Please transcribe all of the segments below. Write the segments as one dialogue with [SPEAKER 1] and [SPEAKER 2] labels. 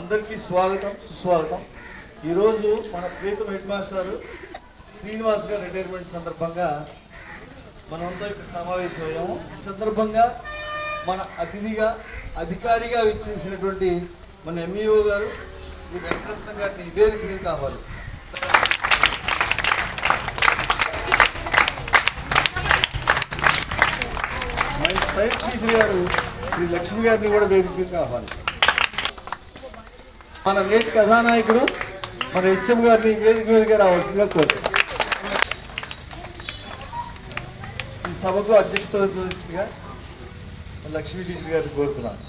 [SPEAKER 1] అందరికీ స్వాగతం సుస్వాగతం ఈరోజు మన ప్రీతం హెడ్ మాస్టర్ శ్రీనివాస్ గారి రిటైర్మెంట్ సందర్భంగా మనమంతా ఇక్కడ సమావేశమయ్యాము ఈ సందర్భంగా మన అతిథిగా అధికారిగా విచ్చేసినటువంటి మన ఎంఈఓ e గారు ఈ వెంకటరత్న గారిని నివేదిక మీద కావాలి సైన్స్ శ్రీ గారు శ్రీ లక్ష్మి గారిని కూడా వేదిక మీద కావాలి మన నేటి కథానాయకుడు మన హెచ్ఎం గారిని వేదిక వేదిక రావాల్సిందిగా కోరుతున్నాం ఈ సభకు అధ్యక్షత వహించగా లక్ష్మీ టీచర్ గారిని కోరుతున్నాను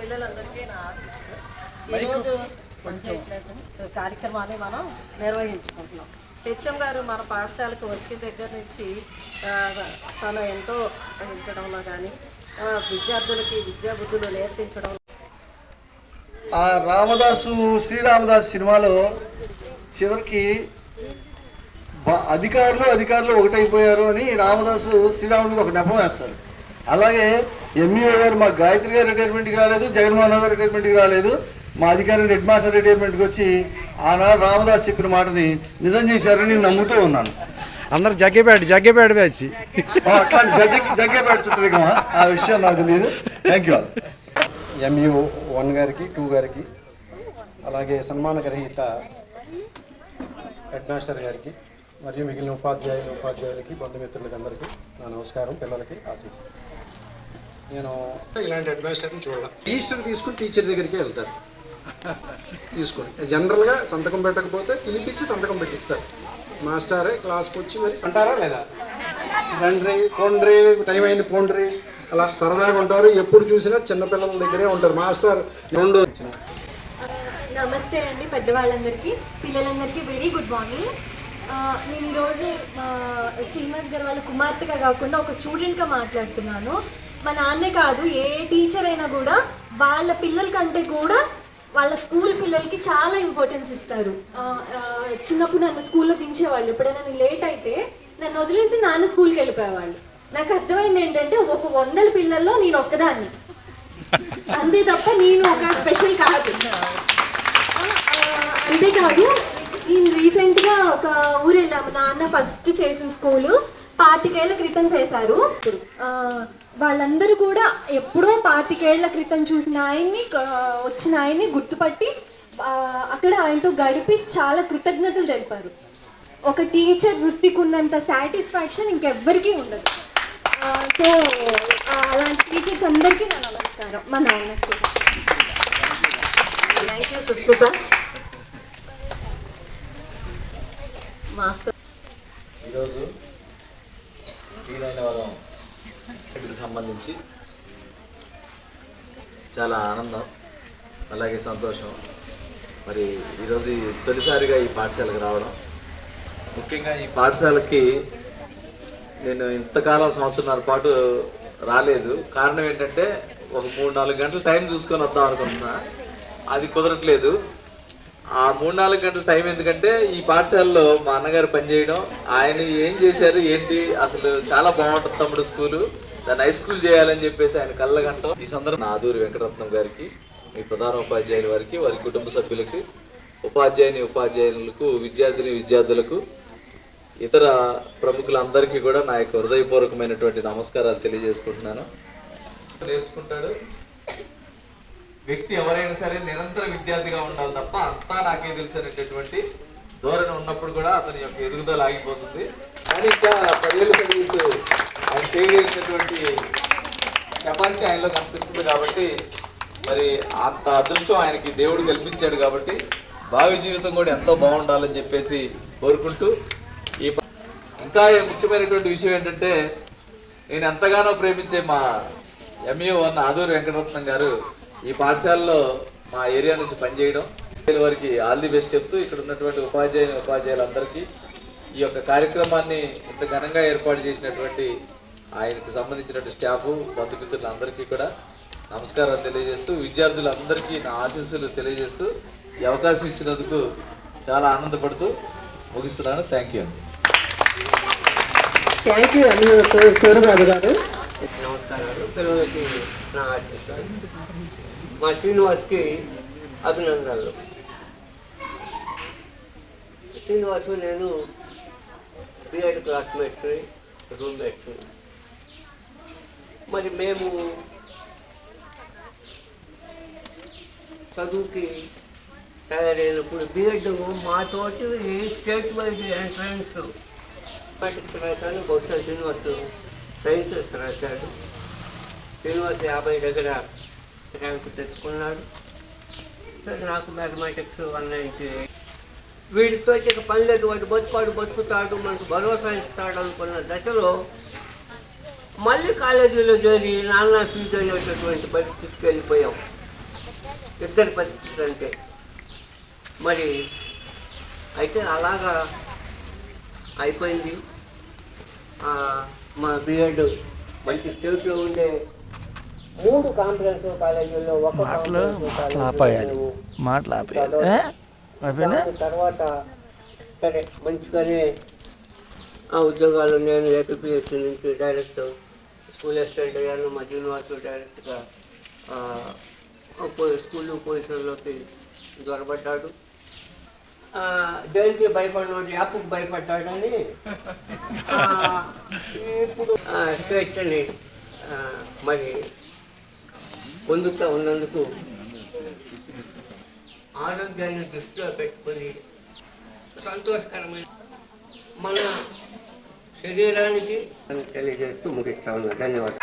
[SPEAKER 1] పిల్లలందరికీ నా కార్యక్రమాన్ని మనం నిర్వహించుకుంటున్నాం హెచ్ఎం గారు మన పాఠశాలకు వచ్చిన దగ్గర నుంచి తను ఎంతో అందించడంలో కానీ విద్యార్థులకి బుద్ధులు నేర్పించడం ఆ రామదాసు శ్రీరామదాస్ సినిమాలో చివరికి అధికారులు అధికారులు ఒకటైపోయారు అని రామదాసు శ్రీరాముడికి ఒక నెపం వేస్తారు అలాగే ఎంఈఓ గారు మా గాయత్రి గారు రిటైర్మెంట్కి రాలేదు జగన్మోహన్ గారు రిటైర్మెంట్కి రాలేదు మా అధికారి హెడ్ మాస్టర్ రిటైర్మెంట్కి వచ్చి ఆనాడు రామదాస్ చెప్పిన మాటని నిజం చేశారని నేను నమ్ముతూ ఉన్నాను అందరు జగ్గేపేట జగ్గేపేట వచ్చి జగ్గేపేట చుట్టూ ఆ విషయం నాకు తెలియదు థ్యాంక్ యూ ఎంయూ వన్ గారికి టూ గారికి అలాగే సన్మాన గ్రహీత హెడ్ మాస్టర్ గారికి మరియు మిగిలిన ఉపాధ్యాయులు ఉపాధ్యాయులకి బంధుమిత్రులకి అందరికీ నా నమస్కారం పిల్లలకి ఆశిస్తాను నేను ఇలాంటి హెడ్ మాస్టర్ని చూడాలి టీచర్ తీసుకుని టీచర్ దగ్గరికి వెళ్తారు తీసుకోండి జనరల్గా సంతకం పెట్టకపోతే పిలిపించి సంతకం పెట్టిస్తారు మాస్టారే క్లాస్కి వచ్చి మరి అంటారా లేదా రండ్రి పోండ్రి టైం అయింది పోండ్రి అలా సరదాగా ఉంటారు ఎప్పుడు చూసినా చిన్నపిల్లల దగ్గరే ఉంటారు మాస్టర్ రెండు
[SPEAKER 2] నమస్తే అండి పెద్దవాళ్ళందరికీ పిల్లలందరికీ వెరీ గుడ్ మార్నింగ్ నేను ఈరోజు శ్రీమతి గారు వాళ్ళ కుమార్తెగా కాకుండా ఒక స్టూడెంట్గా మాట్లాడుతున్నాను మా నాన్నే కాదు ఏ టీచర్ అయినా కూడా వాళ్ళ పిల్లల కంటే కూడా వాళ్ళ స్కూల్ పిల్లలకి చాలా ఇంపార్టెన్స్ ఇస్తారు చిన్నప్పుడు నన్ను స్కూల్లో దించేవాళ్ళు ఎప్పుడైనా నేను లేట్ అయితే నన్ను వదిలేసి నాన్న స్కూల్కి వెళ్ళిపోయేవాళ్ళు నాకు అర్థమైంది ఏంటంటే ఒక వందల పిల్లల్లో నేను ఒక్కదాన్ని అంతే తప్ప నేను ఒక స్పెషల్ కాదు అంతేకాదు నేను రీసెంట్గా ఒక ఊరు వెళ్ళాము నాన్న ఫస్ట్ చేసిన స్కూలు పాతికేళ్ల క్రితం చేశారు వాళ్ళందరూ కూడా ఎప్పుడో పాతికేళ్ల క్రితం చూసిన ఆయన్ని వచ్చిన ఆయన్ని గుర్తుపట్టి అక్కడ ఆయనతో గడిపి చాలా కృతజ్ఞతలు తెలిపారు ఒక టీచర్ వృత్తికి ఉన్నంత సాటిస్ఫాక్షన్ ఇంకెవ్వరికీ ఉండదు సో అలాంటి టీచర్స్ అందరికీ నా నమస్కారం మా నాయనకి థ్యాంక్ యూ సుస్మిత మాస్టర్
[SPEAKER 1] ఈరోజు వీలైన వాళ్ళం వీటికి సంబంధించి చాలా ఆనందం అలాగే సంతోషం మరి ఈరోజు తొలిసారిగా ఈ పాఠశాలకు రావడం ముఖ్యంగా ఈ పాఠశాలకి నేను ఇంతకాలం సంవత్సరాల పాటు రాలేదు కారణం ఏంటంటే ఒక మూడు నాలుగు గంటలు టైం చూసుకొని వద్దాం అనుకుంటున్నా అది కుదరట్లేదు ఆ మూడు నాలుగు గంటల టైం ఎందుకంటే ఈ పాఠశాలలో మా అన్నగారు పనిచేయడం ఆయన ఏం చేశారు ఏంటి అసలు చాలా బాగుంటుంది తమ్ముడు స్కూలు దాన్ని హై స్కూల్ చేయాలని చెప్పేసి ఆయన గంట ఈ సందర్భం ఆదూరి వెంకటరత్నం గారికి మీ ప్రధాన ఉపాధ్యాయుల వారికి వారి కుటుంబ సభ్యులకి ఉపాధ్యాయుని ఉపాధ్యాయులకు విద్యార్థిని విద్యార్థులకు ఇతర ప్రముఖులందరికీ కూడా నా యొక్క హృదయపూర్వకమైనటువంటి నమస్కారాలు తెలియజేసుకుంటున్నాను నేర్చుకుంటాడు వ్యక్తి ఎవరైనా సరే నిరంతర విద్యార్థిగా ఉండాలి తప్ప అంతా నాకే తెలుసు అనేటటువంటి ధోరణి ఉన్నప్పుడు కూడా అతని యొక్క ఎదుగుదల ఆగిపోతుంది కానీ ఇంకా పదేళ్ళు సర్వీస్ ఆయన చేయగలిగినటువంటి కెపాసిటీ ఆయనలో కనిపిస్తుంది కాబట్టి మరి అంత అదృష్టం ఆయనకి దేవుడు కల్పించాడు కాబట్టి భావి జీవితం కూడా ఎంతో బాగుండాలని చెప్పేసి కోరుకుంటూ ఈ ఇంకా ముఖ్యమైనటువంటి విషయం ఏంటంటే నేను ఎంతగానో ప్రేమించే మా ME one e Aduru Venkataratnam garu ఈ పాఠశాలలో మా ఏరియా నుంచి పనిచేయడం వారికి ఆల్ ది బెస్ట్ చెప్తూ ఇక్కడ ఉన్నటువంటి ఉపాధ్యాయులు ఉపాధ్యాయులందరికీ ఈ యొక్క కార్యక్రమాన్ని ఇంత ఘనంగా ఏర్పాటు చేసినటువంటి ఆయనకు సంబంధించినటువంటి స్టాఫ్ బంధుమిత్రులందరికీ కూడా నమస్కారం తెలియజేస్తూ విద్యార్థులందరికీ నా ఆశీస్సులు తెలియజేస్తూ ఈ అవకాశం ఇచ్చినందుకు చాలా ఆనందపడుతూ ముగిస్తున్నాను థ్యాంక్ యూ అండి
[SPEAKER 2] థ్యాంక్ యూ అండి సూర్యబాబు గారు నా మా శ్రీనివాస్కి అభినందనలు శ్రీనివాసు నేను బీఎడ్ క్లాస్మేట్స్ రూమ్మేట్స్ మరి మేము చదువుకి తయారైనప్పుడు మా మాతోటి స్టేట్ వైజ్ ఎంట్రన్స్ మ్యాథమెటిక్స్ రాశాను బహుశా శ్రీనివాసు సైన్సెస్ రాశాడు శ్రీనివాస్ యాభై దగ్గర ర్యాంకు తెచ్చుకున్నాడు నాకు మ్యాథమెటిక్స్ వన్ నైంటీ వీడితో ఇక పని లేదు వాడు బతుకాడు బతుకుతాడు మనకు భరోసా ఇస్తాడు అనుకున్న దశలో మళ్ళీ కాలేజీలో చేరి నాన్న ఫీజు అనేటటువంటి పరిస్థితికి వెళ్ళిపోయాం ఇద్దరి పరిస్థితి అంటే మరి అయితే అలాగా అయిపోయింది మా బీఎడ్ మంచి స్టేట్లో ఉండే మూడు కాంప్రహెన్సివ్ కాలేజీల్లో ఒక మాటలు మాటలు ఆపేయాలి మాటలు ఆపేయాలి తర్వాత సరే మంచిగానే ఆ ఉద్యోగాలు నేను ఏపీఎస్సీ నుంచి డైరెక్ట్ స్కూల్ అసిస్టెంట్ అయ్యాను మా యూనివర్సిటీ డైరెక్ట్గా స్కూల్ పొజిషన్లోకి దొరబడ్డాడు దేనికి భయపడినోడు యాప్కి భయపడ్డాడని ఇప్పుడు స్వేచ్ఛని మరి పొందుతూ ఉన్నందుకు ఆరోగ్యాన్ని దృష్టిలో పెట్టుకొని సంతోషకరమైన మన శరీరానికి తెలియజేస్తూ ముగిస్తా ఉన్నా ధన్యవాదాలు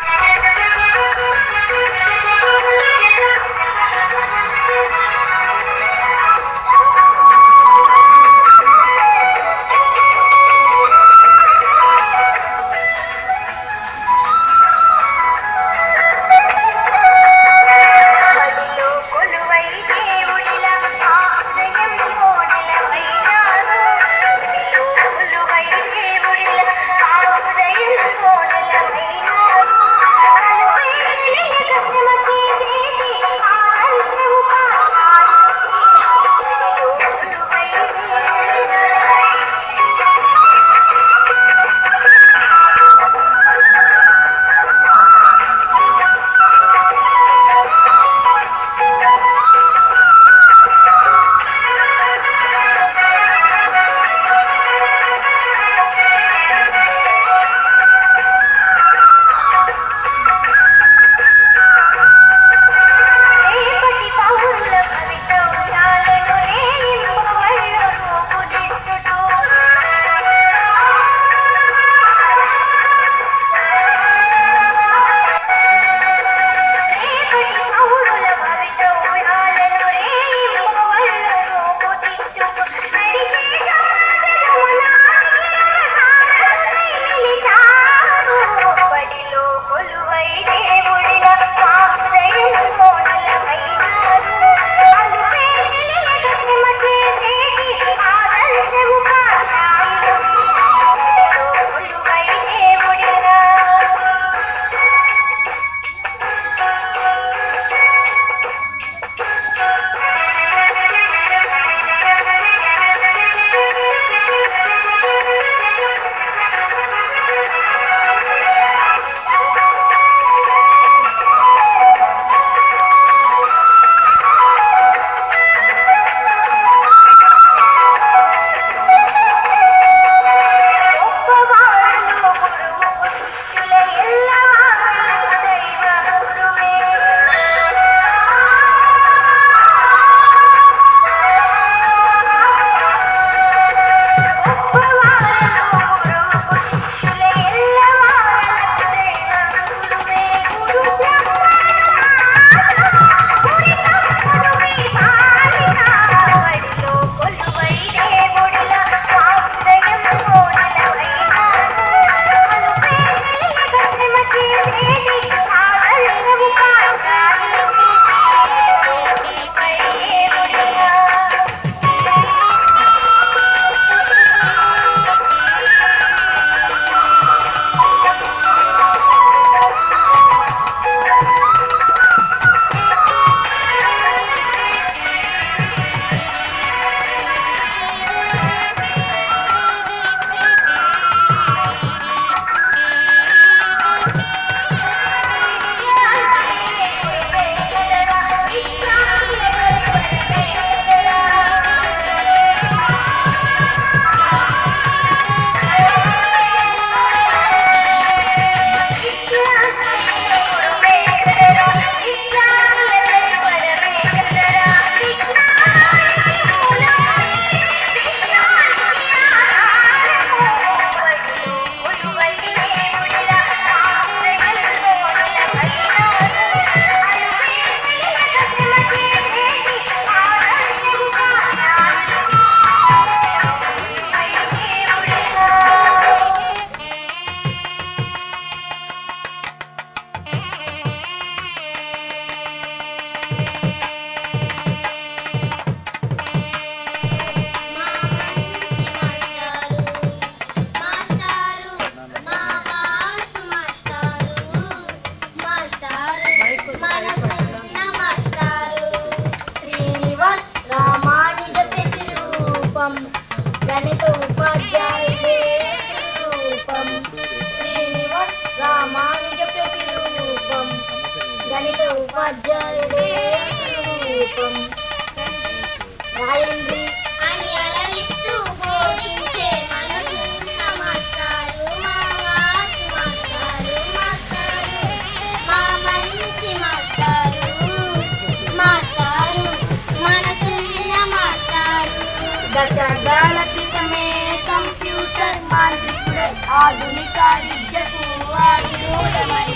[SPEAKER 3] దశాబ్దాల పితమే కంప్యూటర్ మాంత్రికుడై ఆధునిక విద్యకు ఆదిమూలమై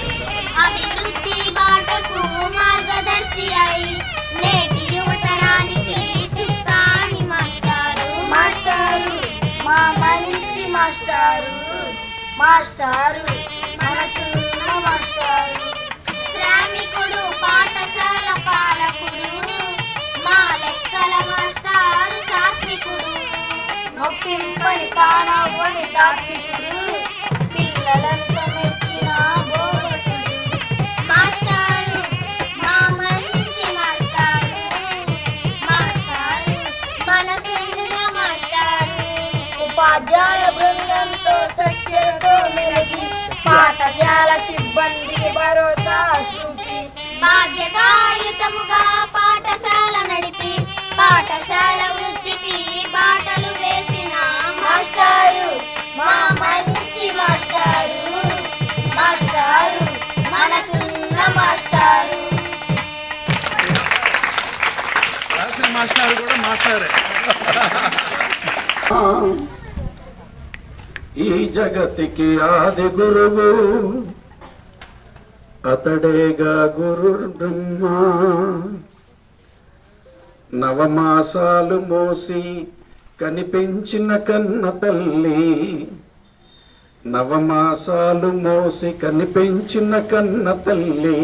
[SPEAKER 3] అభివృద్ధి బాటకు మార్గదర్శి అయి నేటి యువతరానికి చుక్కాని మాస్టారు మాస్టారు మా మంచి మాస్టారు మాస్టారు మనసు మాస్టారు శ్రామికుడు పాఠశాల పాలకుడు మా లెక్కల మాస్టారు మాస్టారు మా మంచి మాస్టారు మాస్టారు మాస్టారు ఉపాధ్యాయ బృందంతో సఖ్యతో మెలిగి పాఠశాల సిబ్బందికి భరోసా చూపి బాధ్యతాయుతముగా పాఠశాల నడిపి పాఠశాల వృత్తికి బాటలు వేసి మాస్టారు మా మంచి మాస్టారు మాస్టారు మనసున్న మాస్టారు
[SPEAKER 1] రాసిన మాస్టారు కూడా మాస్టారే
[SPEAKER 4] ఈ జగతికి ఆది గురువు అతడేగా గురు బ్రహ్మ నవమాసాలు మోసి కనిపించిన కన్న తల్లి నవమాసాలు మోసి కనిపించిన కన్న తల్లి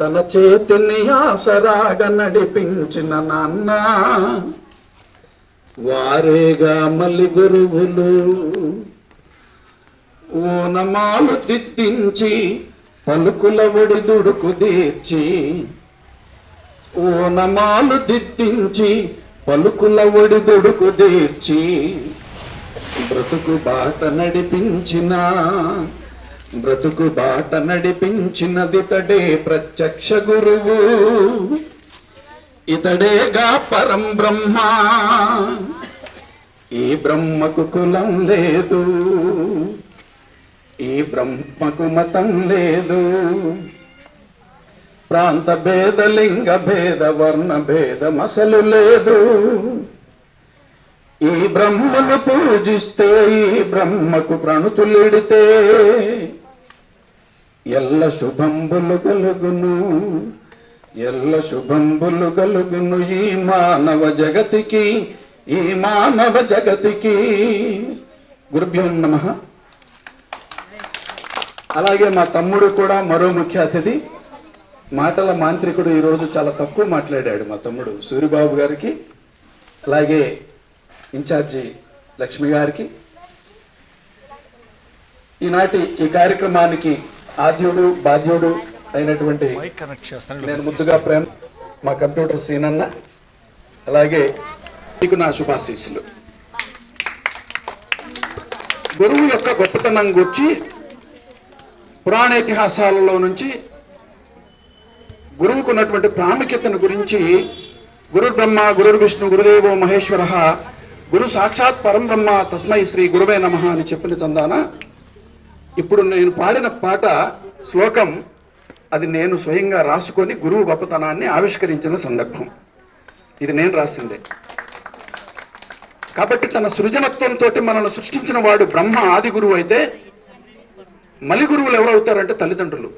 [SPEAKER 4] తన చేతిని ఆసరాగా నడిపించిన నాన్న వారేగా మలి గురువులు ఓనమాలు తిత్తించి పలుకుల ఒడిదుడుకు తీర్చి ఓనమాలు దిద్దించి పలుకుల దొడుకు తీర్చి బ్రతుకు బాట నడిపించిన బ్రతుకు బాట నడిపించినది తడే ప్రత్యక్ష గురువు ఇతడేగా పరం బ్రహ్మ ఈ బ్రహ్మకు కులం లేదు ఈ బ్రహ్మకు మతం లేదు ప్రాంత భేద లింగ భేద వర్ణ భేదం అసలు లేదు ఈ బ్రహ్మను పూజిస్తే ఈ బ్రహ్మకు ప్రణుతులిడితే ఎల్ల శుభంబులు కలుగును ఎల్ల శుభంబులు కలుగును ఈ మానవ జగతికి ఈ మానవ జగతికి గురుభ్యో నమ
[SPEAKER 1] అలాగే మా తమ్ముడు కూడా మరో ముఖ్య అతిథి మాటల మాంత్రికుడు ఈరోజు చాలా తక్కువ మాట్లాడాడు మా తమ్ముడు సూర్యబాబు గారికి అలాగే ఇన్ఛార్జి లక్ష్మి గారికి ఈనాటి ఈ కార్యక్రమానికి ఆద్యుడు బాధ్యుడు అయినటువంటి నేను ముద్దుగా ప్రేమ మా కంప్యూటర్ సీనన్న అలాగే మీకు నా శుభాశీస్సులు గురువు యొక్క గొప్పతనం గుర్చి పురాణ ఇతిహాసాలలో నుంచి గురువుకు ఉన్నటువంటి ప్రాముఖ్యతను గురించి గురు బ్రహ్మ గురు విష్ణు గురుదేవో మహేశ్వర గురు సాక్షాత్ పరం బ్రహ్మ తస్మై శ్రీ గురువే నమ అని చెప్పిన చందాన ఇప్పుడు నేను పాడిన పాట శ్లోకం అది నేను స్వయంగా రాసుకొని గురువు గొప్పతనాన్ని ఆవిష్కరించిన సందర్భం ఇది నేను రాసిందే కాబట్టి తన సృజనత్వంతో మనల్ని సృష్టించిన వాడు బ్రహ్మ ఆది గురువు అయితే మలి గురువులు ఎవరవుతారంటే తల్లిదండ్రులు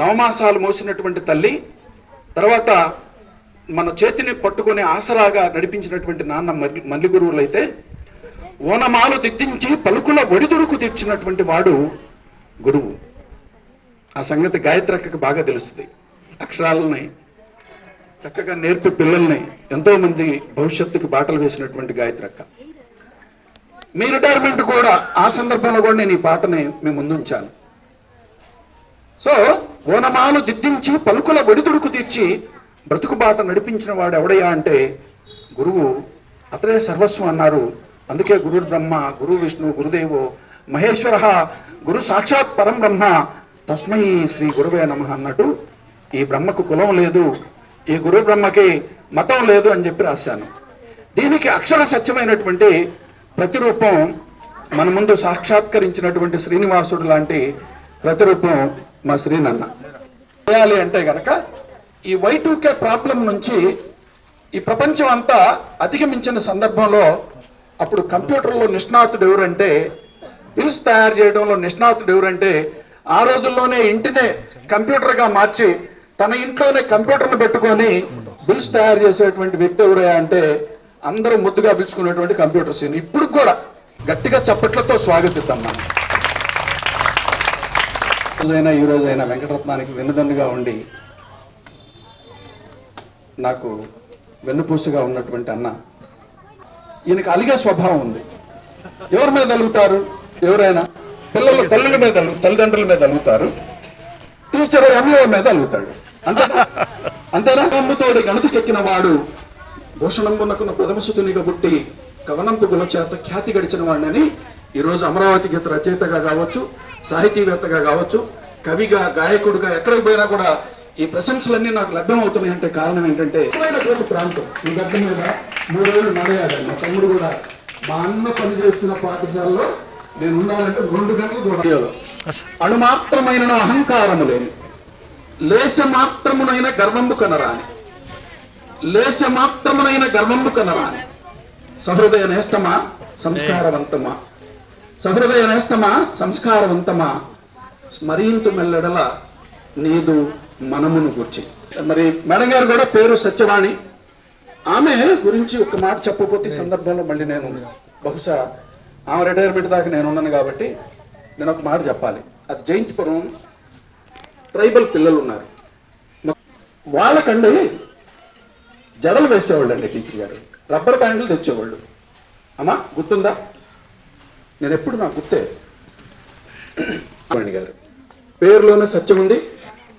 [SPEAKER 1] నవమాసాలు మోసినటువంటి తల్లి తర్వాత మన చేతిని పట్టుకుని ఆసరాగా నడిపించినటువంటి నాన్న మల్లి గురువులు అయితే ఓనమాలు దిద్దించి పలుకుల ఒడిదుడుకు తీర్చినటువంటి వాడు గురువు ఆ సంగతి గాయత్రక్కకు బాగా తెలుస్తుంది అక్షరాలని చక్కగా నేర్పి పిల్లల్ని ఎంతోమంది భవిష్యత్తుకి బాటలు వేసినటువంటి గాయత్రక్క మీ రిటైర్మెంట్ కూడా ఆ సందర్భంలో కూడా నేను ఈ పాటని మీ ముందుంచాను సో ఓనమాలు దిద్దించి పలుకుల ఒడిదుడుకు తీర్చి బ్రతుకుబాట నడిపించిన వాడు ఎవడయ్యా అంటే గురువు అతడే సర్వస్వం అన్నారు అందుకే గురు బ్రహ్మ గురు విష్ణు గురుదేవు మహేశ్వర గురు సాక్షాత్ పరం బ్రహ్మ తస్మై శ్రీ గురువే నమ అన్నట్టు ఈ బ్రహ్మకు కులం లేదు ఈ గురు బ్రహ్మకి మతం లేదు అని చెప్పి రాశాను దీనికి అక్షర సత్యమైనటువంటి ప్రతిరూపం మన ముందు సాక్షాత్కరించినటువంటి శ్రీనివాసుడు లాంటి ప్రతిరూపం మా శ్రీ నన్న చేయాలి అంటే గనక ఈ వై టూకే ప్రాబ్లం నుంచి ఈ ప్రపంచం అంతా అధిగమించిన సందర్భంలో అప్పుడు కంప్యూటర్లో నిష్ణాతుడు ఎవరంటే బిల్స్ తయారు చేయడంలో నిష్ణాతుడు ఎవరంటే ఆ రోజుల్లోనే ఇంటినే కంప్యూటర్గా మార్చి తన ఇంట్లోనే కంప్యూటర్లు పెట్టుకొని బిల్స్ తయారు చేసేటువంటి వ్యక్తి ఎవరయ్యా అంటే అందరూ ముద్దుగా పిలుచుకునేటువంటి కంప్యూటర్ సీన్ ఇప్పుడు కూడా గట్టిగా చప్పట్లతో స్వాగతిద్దాం మనం రోజైనా ఈ రోజైనా వెంకటరత్నానికి వెన్నుదన్నుగా ఉండి నాకు వెన్నుపూసగా ఉన్నటువంటి అన్న ఈయనకు అలిగే స్వభావం ఉంది ఎవరి మీద తలుగుతారు ఎవరైనా పిల్లలు తల్లుల మీద తల్లిదండ్రుల మీద అలుగుతారు టీచర్ ఎంఏ మీద అలుగుతాడు అంతేనా అంతేనా అమ్ముతోడి చెక్కిన వాడు భూషణంబునకున్న ప్రథమ సుతునిగా పుట్టి కవనంపు గుణ చేత ఖ్యాతి గడిచిన వాడిని ఈరోజు అమరావతి గీత రచయితగా కావచ్చు సాహితీవేత్తగా కావచ్చు కవిగా గాయకుడిగా ఎక్కడికి పోయినా కూడా ఈ ప్రశంసలన్నీ నాకు లభ్యం అవుతున్నాయంటే అంటే కారణం ఏంటంటే ప్రాంతం ఈ గడ్డ మీద మూడు రోజులు నడయాలి మా తమ్ముడు కూడా మా అన్న పనిచేసిన పాఠశాలలో నేను ఉండాలంటే రెండు గంటలు దూడలో అణుమాత్రమైన అహంకారము లేని లేశ మాత్రమునైన గర్వంబు కనరాని లేశ మాత్రమునైన గర్వంబు కనరాని సహృదయ నేస్తమా సంస్కారవంతమా సహృదయ నేస్తమా సంస్కారవంతమా స్మరింతు మెల్లడల నీదు మనమును గుర్చి మరి మేడం గారు కూడా పేరు సత్యవాణి ఆమె గురించి ఒక మాట చెప్పకపోతే సందర్భంలో మళ్ళీ నేను బహుశా ఆమె రిటైర్మెంట్ దాకా నేను ఉన్నాను కాబట్టి నేను ఒక మాట చెప్పాలి అది జయంతిపురం ట్రైబల్ పిల్లలు ఉన్నారు వాళ్ళకండి జడలు వేసేవాళ్ళు అండి టీచర్ గారు రబ్బర్ బ్యాండ్లు తెచ్చేవాళ్ళు అమ్మా గుర్తుందా నేను ఎప్పుడు నాకు గుర్తే గారు పేరులోనే సత్యం ఉంది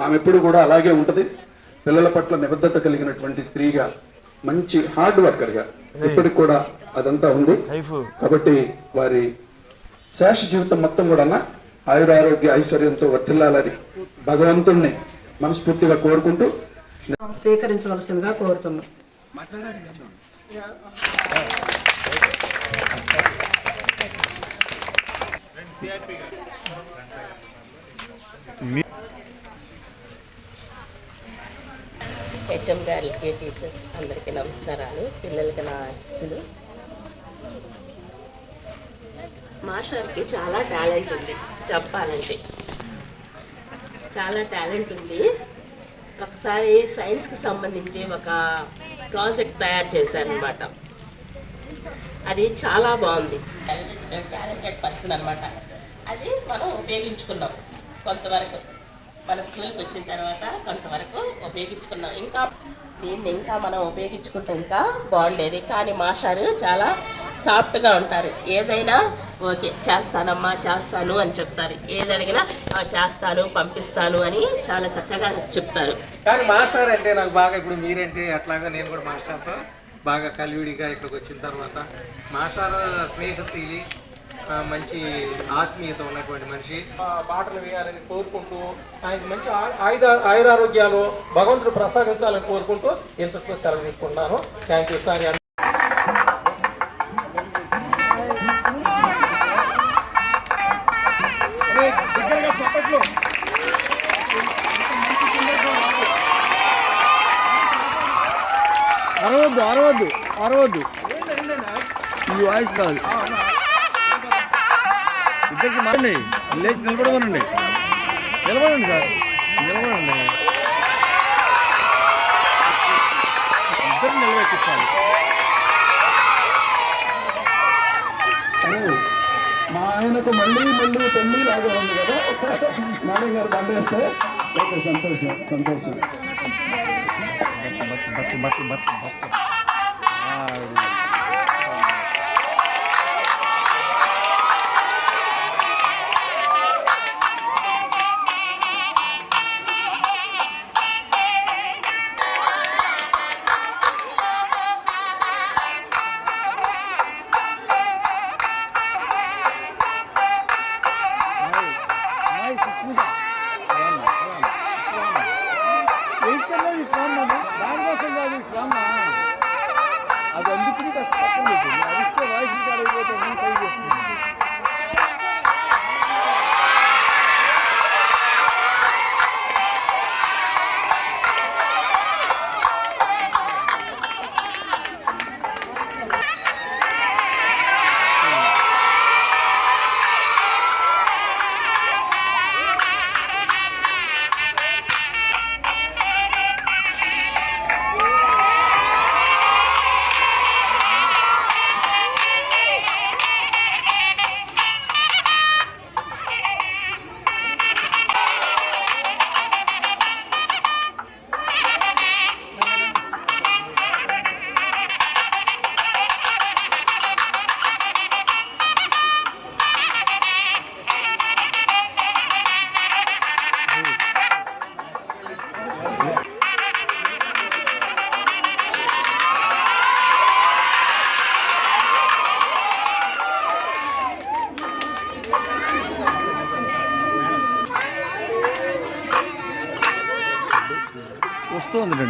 [SPEAKER 1] ఆమె ఎప్పుడు కూడా అలాగే ఉంటుంది పిల్లల పట్ల నిబద్ధత కలిగినటువంటి స్త్రీగా మంచి హార్డ్ వర్కర్గా ఇప్పటికి కూడా అదంతా ఉంది కాబట్టి వారి శేష జీవితం మొత్తం కూడా ఆయురారోగ్య ఐశ్వర్యంతో వర్తిల్లాలని భగవంతుణ్ణి మనస్ఫూర్తిగా కోరుకుంటూ స్వీకరించవలసిందిగా కోరుతున్నాం
[SPEAKER 5] హెచ్ఎం గారు ఎల్కే టీచర్స్ అందరికీ నమస్కారాలు పిల్లలకి నా అస్సులు మాస్టర్కి చాలా టాలెంట్ ఉంది చెప్పాలంటే చాలా టాలెంట్ ఉంది ఒకసారి సైన్స్కి సంబంధించి ఒక ప్రాజెక్ట్ తయారు చేశారనమాట అది చాలా బాగుంది టాలెంటెడ్ పర్సన్ అనమాట అది మనం ఉపయోగించుకున్నాం కొంతవరకు మన స్కూల్కి వచ్చిన తర్వాత కొంతవరకు ఉపయోగించుకున్నాం ఇంకా దీన్ని ఇంకా మనం ఉపయోగించుకుంటే ఇంకా బాగుండేది కానీ మాషారు చాలా సాఫ్ట్గా ఉంటారు ఏదైనా ఓకే చేస్తానమ్మా చేస్తాను అని చెప్తారు ఏదడిగినా చేస్తాను పంపిస్తాను అని చాలా చక్కగా చెప్తారు
[SPEAKER 6] కానీ మాస్టర్ అంటే నాకు బాగా ఇప్పుడు మీరంటే అట్లాగా నేను కూడా మాస్టర్తో బాగా కలివిడిగా ఇక్కడికి వచ్చిన తర్వాత మాషాల స్నేహశీలి మంచి ఆత్మీయత ఉన్నటువంటి మనిషి పాటలు వేయాలని కోరుకుంటూ ఆయనకి మంచి ఆయుధ ఆయురారోగ్యాలు భగవంతుడు ప్రసాదించాలని కోరుకుంటూ ఇంతకు సెలవు తీసుకుంటున్నాను థ్యాంక్ యూ సార్
[SPEAKER 1] అరవద్దు అరవద్దు ఈ వాయిస్ కాదు ఇద్దరికి మారండి లేచి నిలబడమనండి నిలబడండి సార్ నిలబడండి ఇద్దరు నిలబెట్టించాలి మా ఆయనకు మళ్ళీ మళ్ళీ పెళ్ళి లాగా ఉంది కదా నారాయణ గారు దండేస్తే ఓకే సంతోషం సంతోషం Maravilha.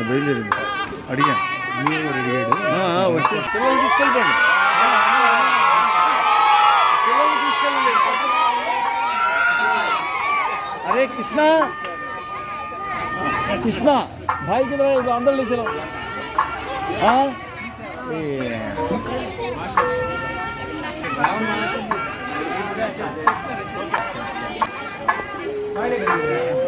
[SPEAKER 1] బయలుదేరండి బయలుదేరింది అడిగాను అడిగాడు వచ్చేసి పిల్లల్ని తీసుకెళ్ళిపోండి పిల్లల్ని తీసుకెళ్ళండి అరే కృష్ణ కృష్ణ భాయ్ కింద ఇప్పుడు అందరూ Thank you.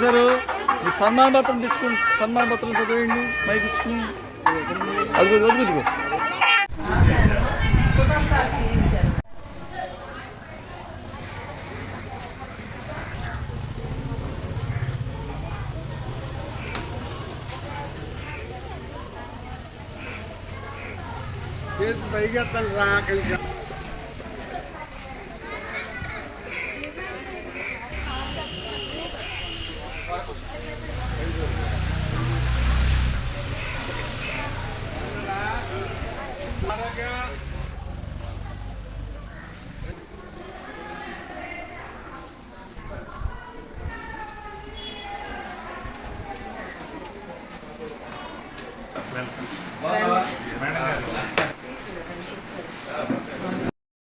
[SPEAKER 1] సినిమా సార్ సన్మాన పత్రం తెచ్చుకోండి సన్మాన పత్రం చదివేయండి మైక్ ఇచ్చుకుని అది చదువుకో
[SPEAKER 7] పైగా తను రాక